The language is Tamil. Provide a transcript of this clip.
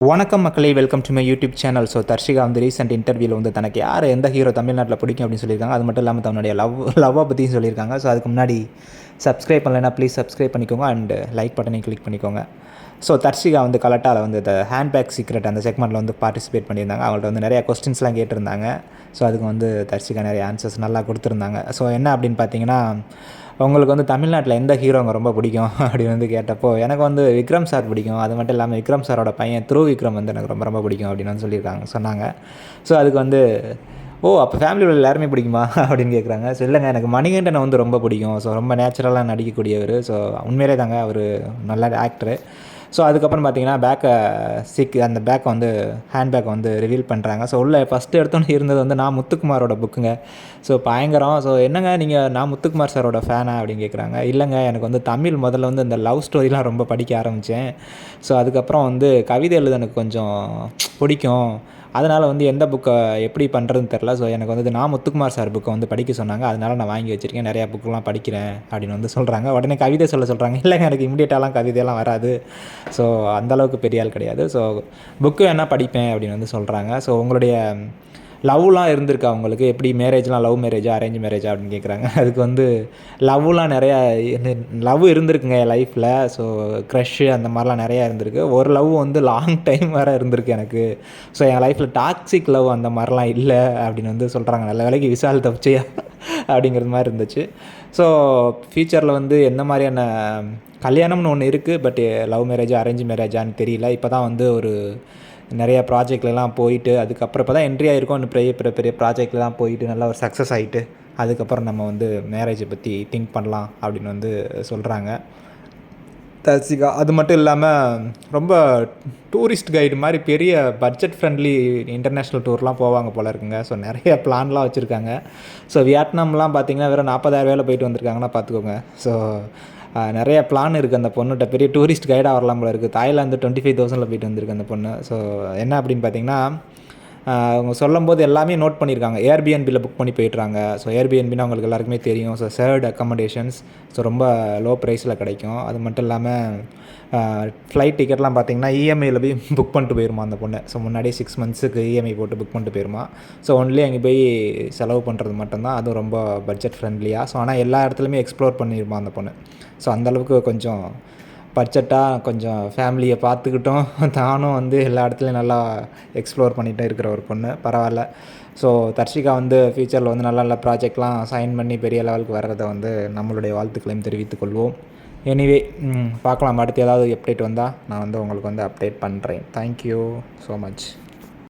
வணக்கம் மக்களே welcome to my YouTube channel so Darshika வந்து ரீசெண்ட் இன்டர்வியூவில் வந்து தனக்கு யார் எந்த ஹீரோ தமிழ்நாட்டில் பிடிக்கும் அப்படின்னு சொல்லியிருக்காங்க. அது மட்டும் இல்லாமல் தன்னுடைய லவ் லவ்வை பற்றியும் சொல்லியிருக்காங்க. ஸோ அதுக்கு முன்னாடி சப்ஸ்கிரைப் பண்ணலைன்னா ப்ளீஸ் சப்ஸ்கிரைப் பண்ணிக்கோங்க அண்ட் லைக் பட்டனையும் கிளிக் பண்ணிக்கோங்க. ஸோ தர்ஷிகா வந்து கலட்டாவில் வந்து இந்த ஹேண்ட்பேக் சீக்ரெட் அந்த செக்மெண்ட்டில் வந்து பார்ட்டிசிபேட் பண்ணியிருந்தாங்க. அவங்கள்ட்ட வந்து நிறையா கொஸ்டின்ஸ்லாம் கேட்டிருந்தாங்க. ஸோ அதுக்கு வந்து தர்ஷிகா நிறைய ஆன்சர்ஸ் நல்லா கொடுத்துருந்தாங்க. ஸோ என்ன அப்படின்னு பார்த்தீங்கன்னா உங்களுக்கு வந்து தமிழ்நாட்டில் எந்த ஹீரோங்க ரொம்ப பிடிக்கும் அப்படின்னு வந்து கேட்டப்போ எனக்கு வந்து விக்ரம் சார் பிடிக்கும். அது மட்டும் இல்லாமல் விக்ரம் சாரோட பையன் த்ரூ விக்ரம் வந்து எனக்கு ரொம்ப ரொம்ப பிடிக்கும் அப்படின்னு வந்து சொல்லியிருக்காங்க சொன்னாங்க. ஸோ அதுக்கு வந்து ஓ அப்போ ஃபேமிலியில் எல்லாருமே பிடிக்குமா? அப்படின்னு கேட்குறாங்க ஸோ இல்லைங்க எனக்கு மணிகண்டனை வந்து ரொம்ப பிடிக்கும். ஸோ ரொம்ப நேச்சுரலாக நடிக்கக்கூடியவர். ஸோ உண்மையிலே தாங்க அவர் நல்ல ஆக்டரு ஸோ அதுக்கப்புறம் பார்த்தீங்கன்னா பேக்கை சிக் அந்த பேக்கை வந்து ஹேண்ட் பேக்கை வந்து ரிவீல் பண்ணுறாங்க ஸோ உள்ள ஃபஸ்ட்டு எடுத்தோன்னே இருந்தது வந்து நான் முத்துக்குமாரோட புக்குங்க ஸோ பயங்கரம். ஸோ என்னங்க நீங்கள் நான் முத்துக்குமார் சாரோட ஃபேனா அப்படின்னு கேட்குறாங்க இல்லைங்க எனக்கு வந்து தமிழ் முதல்ல வந்து இந்த லவ் ஸ்டோரிலாம் ரொம்ப படிக்க ஆரம்பித்தேன் ஸோ அதுக்கப்புறம் வந்து கவிதை எழுத எனக்கு கொஞ்சம் பிடிக்கும். அதனால் வந்து எந்த புக்கை எப்படி பண்ணுறதுன்னு தெரில ஸோ எனக்கு வந்து நான் முத்துக்குமார் சார் புக்கை வந்து படிக்க சொன்னாங்க. அதனால் நான் வாங்கி வச்சுருக்கேன். நிறையா புக்கெலாம் படிக்கிறேன் அப்படின்னு வந்து சொல்கிறாங்க உடனே கவிதை சொல்ல சொல்கிறாங்க இல்லைங்க எனக்கு இமீடியட்டாலாம் கவிதையெல்லாம் வராது. ஸோ அந்தளவுக்கு பெரிய ஆள் கிடையாது. ஸோ புக்கு வேணால் படிப்பேன் அப்படின்னு வந்து சொல்கிறாங்க ஸோ உங்களுடைய லவ்லாம் இருந்திருக்கா அவங்களுக்கு எப்படி மேரேஜ்லாம் லவ் மேரேஜா அரேஞ்ச் மேரேஜா அப்படின்னு கேட்குறாங்க அதுக்கு வந்து லவ்லாம் நிறையா லவ் இருந்திருக்குங்க என் லைஃப்பில் ஸோ க்ரஷ்ஷு அந்த மாதிரிலாம் நிறையா இருந்திருக்கு. ஒரு லவ் வந்து லாங் டைம் வேறு இருந்திருக்கு எனக்கு. ஸோ என் லைஃப்பில் டாக்ஸிக் லவ் அந்த மாதிரிலாம் இல்லை அப்படின்னு வந்து சொல்கிறாங்க நல்ல வேலைக்கு விசால் தப்பிச்சியா? அப்படிங்கிறது மாதிரி இருந்துச்சு. ஸோ ஃப்யூச்சரில் வந்து எந்த மாதிரியான கல்யாணம்னு ஒன்று இருக்குது பட் லவ் மேரேஜா அரேஞ்ச் மேரேஜான்னு தெரியல. இப்போ தான் வந்து ஒரு நிறையா ப்ராஜெக்ட்லலாம் போயிட்டு அதுக்கப்புறம் இப்போ தான் என்ட்ரி ஆகிருக்கோம் இன்னும் பெரிய பெரிய பெரிய ப்ராஜெக்ட்லாம் போயிட்டு நல்லா ஒரு சக்ஸஸ் ஆகிட்டு அதுக்கப்புறம் நம்ம வந்து மேரேஜை பற்றி திங்க் பண்ணலாம் அப்படின்னு வந்து சொல்கிறாங்க தர்சிகா அது மட்டும் இல்லாமல் ரொம்ப டூரிஸ்ட் கைடு மாதிரி பெரிய பட்ஜெட் ஃப்ரெண்ட்லி இன்டர்நேஷ்னல் டூர்லாம் போவாங்க போல இருக்குங்க. ஸோ நிறைய பிளான்லாம் வச்சுருக்காங்க. ஸோ வியட்நாம்லாம் பார்த்தீங்கன்னா வெறும் நாற்பதாயிரம் வேலை போயிட்டு வந்திருக்காங்கன்னா பார்த்துக்கோங்க ஸோ நிறைய பிளான் இருக்குது அந்த பொண்ணுகிட்ட பெரிய டூரிஸ்ட் கைடாக வரலாம் போல இருக்குது தாய்லாந்து டுவெண்ட்டி ஃபைவ் தௌசண்டில் போயிட்டு வந்திருக்கு அந்த பொண்ணு. ஸோ என்ன அப்படின்னு பார்த்தீங்கன்னா அவங்க சொல்லும் போது எல்லாமே நோட் பண்ணியிருக்காங்க. ஏர்பிஎன்பியில் புக் பண்ணி போயிட்டுறாங்க ஸோ ஏர்பிஎன்பின்னு அவங்களுக்கு எல்லாருக்குமே தெரியும். ஸோ சேர்டு அக்கமடேஷன்ஸ் ஸோ ரொம்ப லோ ப்ரைஸில் கிடைக்கும். அது மட்டும் இல்லாமல் ஃப்ளைட் டிக்கெட்லாம் பார்த்தீங்கன்னா இஎம்ஐயில் போய் புக் பண்ணிட்டு போயிருமா அந்த பொண்ணு. ஸோ முன்னாடியே சிக்ஸ் மந்த்ஸுக்கு இஎம்ஐ போட்டு புக் பண்ணிட்டு போயிருமா. ஸோ ஒன்லி அங்கே போய் செலவு பண்ணுறது மட்டும்தான். அதுவும் ரொம்ப பட்ஜெட் ஃப்ரெண்ட்லியாக ஸோ ஆனால் எல்லா இடத்துலையுமே எக்ஸ்ப்ளோர் பண்ணியிருமா அந்த பொண்ணு. ஸோ அந்தளவுக்கு கொஞ்சம் பட்ஜெட்டாக கொஞ்சம் ஃபேமிலியை பார்த்துக்கிட்டோம். தானும் வந்து எல்லா இடத்துலையும் நல்லா எக்ஸ்ப்ளோர் பண்ணிகிட்டே இருக்கிற ஒரு பொண்ணு. பரவாயில்ல. ஸோ தர்ஷிகா வந்து ஃப்யூச்சரில் வந்து நல்ல நல்ல ப்ராஜெக்ட்லாம் சைன் பண்ணி பெரிய லெவலுக்கு வர்றதை வந்து நம்மளுடைய வாழ்த்துக்களையும் தெரிவித்துக்கொள்வோம் எனிவே பார்க்கலாம். அடுத்து ஏதாவது அப்டேட் வந்தால் நான் வந்து உங்களுக்கு வந்து அப்டேட் பண்ணுறேன் தேங்க்யூ ஸோ மச்